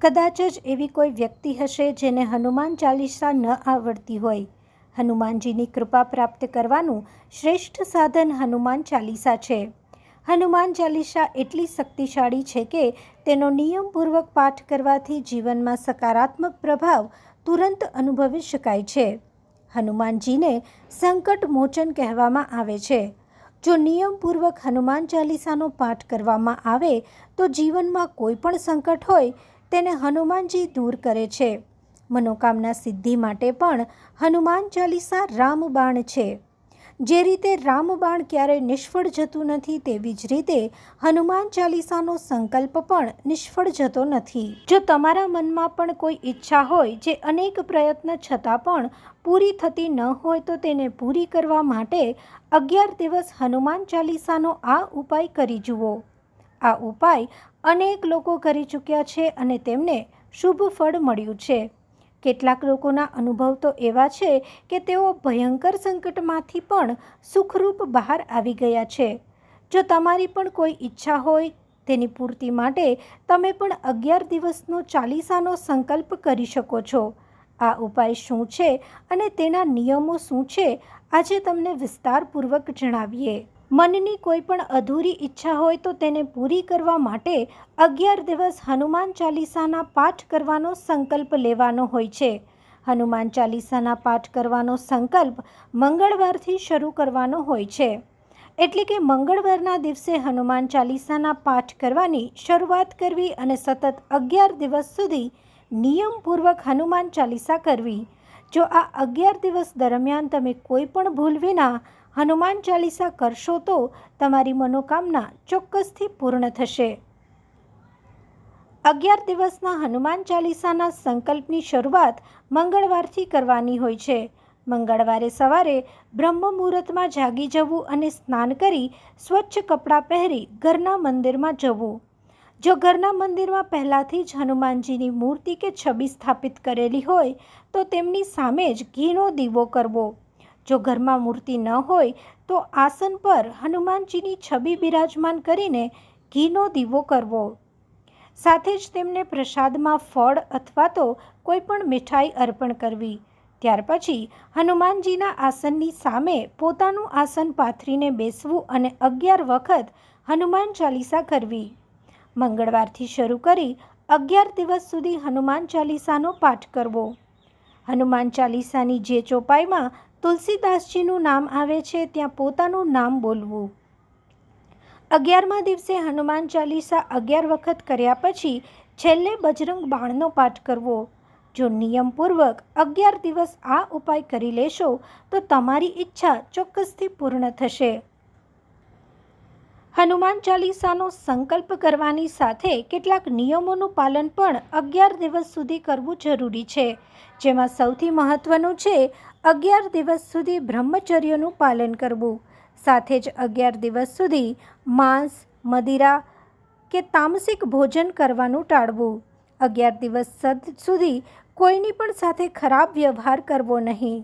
કદાચ જ એવી કોઈ વ્યક્તિ હશે જેને હનુમાન ચાલીસા ન આવડતી હોય. હનુમાનજીની કૃપા પ્રાપ્ત કરવાનું શ્રેષ્ઠ સાધન હનુમાન ચાલીસા છે. હનુમાન ચાલીસા એટલી શક્તિશાળી છે કે તેનો નિયમપૂર્વક પાઠ કરવાથી જીવનમાં સકારાત્મક પ્રભાવ તુરંત અનુભવી શકાય છે. હનુમાનજીને સંકટ મોચન કહેવામાં આવે છે. જો નિયમપૂર્વક હનુમાન ચાલીસાનો પાઠ કરવામાં આવે તો જીવનમાં કોઈ પણ સંકટ હોય તેને હનુમાનજી દૂર કરે છે. મનોકામના સિદ્ધિ માટે પણ હનુમાન ચાલીસા રામબાણ છે. જે રીતે રામબાણ ક્યારેય નિષ્ફળ જતું નથી તેવી જ રીતે હનુમાન ચાલીસાનો સંકલ્પ પણ નિષ્ફળ જતો નથી. જો તમારા મનમાં પણ કોઈ ઈચ્છા હોય જે અનેક પ્રયત્ન છતાં પણ પૂરી થતી ન હોય તો તેને પૂરી કરવા માટે અગિયાર દિવસ હનુમાન ચાલીસાનો આ ઉપાય કરી જુઓ. આ ઉપાય અનેક લોકો કરી ચૂક્યા છે અને તેમને શુભ ફળ મળ્યું છે. કેટલાક લોકોના અનુભવ તો એવા છે કે તેઓ ભયંકર સંકટમાંથી પણ સુખરૂપ બહાર આવી ગયા છે. જો તમારી પણ કોઈ ઈચ્છા હોય તેની પૂર્તિ માટે તમે પણ અગિયાર દિવસનો ચાલીસાનો સંકલ્પ કરી શકો છો. આ ઉપાય શું છે અને તેના નિયમો શું છે, આજે તમને વિસ્તારપૂર્વક જણાવીએ. મનની કોઈ પણ અધૂરી ઈચ્છા હોય તો તેને પૂરી કરવા માટે અગિયાર દિવસ હનુમાન ચાલીસાના પાઠ કરવાનો સંકલ્પ લેવાનો હોય છે. હનુમાન ચાલીસાના પાઠ કરવાનો સંકલ્પ મંગળવારથી શરૂ કરવાનો હોય છે. એટલે કે મંગળવારના દિવસે હનુમાન ચાલીસાના પાઠ કરવાની શરૂઆત કરવી અને સતત અગિયાર દિવસ સુધી નિયમપૂર્વક હનુમાન ચાલીસા કરવી. જો આ અગિયાર દિવસ દરમિયાન તમે કોઈ પણ ભૂલ વિના હનુમાન ચાલીસા કરશો તો તમારી મનોકામના ચોક્કસથી પૂર્ણ થશે. અગિયાર દિવસના હનુમાન ચાલીસાના સંકલ્પની શરૂઆત મંગળવારથી કરવાની હોય છે. મંગળવારે સવારે બ્રહ્મ મુહૂર્તમાં જાગી જવું અને સ્નાન કરી સ્વચ્છ કપડાં પહેરી ઘરના મંદિરમાં જવું. જો ઘરના મંદિરમાં પહેલાંથી જ હનુમાનજીની મૂર્તિ કે છબી સ્થાપિત કરેલી હોય, તો તેમની સામે જ ઘીનો દીવો કરવો. જો ઘરમાં મૂર્તિ ન હોય, તો આસન પર હનુમાનજીની છબી બિરાજમાન કરીને ઘીનો દીવો કરવો. સાથે જ તેમને પ્રસાદમાં ફળ અથવા તો કોઈ પણ મીઠાઈ અર્પણ કરવી. ત્યાર પછી હનુમાનજીના આસનની સામે પોતાનું આસન પાથરીને બેસવું અને અગિયાર વખત હનુમાન ચાલીસા કરવી. મંગળવારથી શરૂ કરી અગિયાર દિવસ સુધી હનુમાન ચાલીસાનો પાઠ કરવો. હનુમાન ચાલીસાની જે ચોપાઈમાં તુલસીદાસજીનું નામ આવે છે, ત્યાં પોતાનું નામ બોલવું. અગિયારમા દિવસે હનુમાન ચાલીસા અગિયાર વખત કર્યા પછી છેલ્લે બજરંગ બાણનો પાઠ કરવો. જો નિયમપૂર્વક અગિયાર દિવસ આ ઉપાય કરી લેશો, તો તમારી ઈચ્છા ચોક્કસથી પૂર્ણ થશે. હનુમાન ચાલીસાનો સંકલ્પ કરવાની સાથે કેટલાક નિયમોનું પાલન પણ અગિયાર દિવસ સુધી કરવું જરૂરી છે. જેમાં સૌથી મહત્ત્વનું છે અગિયાર દિવસ સુધી બ્રહ્મચર્યનું પાલન કરવું. સાથે જ અગિયાર દિવસ સુધી માંસ, મદિરા કે તામસિક ભોજન કરવાનું ટાળવું. અગિયાર દિવસ સુધી કોઈની પણ સાથે ખરાબ વ્યવહાર કરવો નહીં.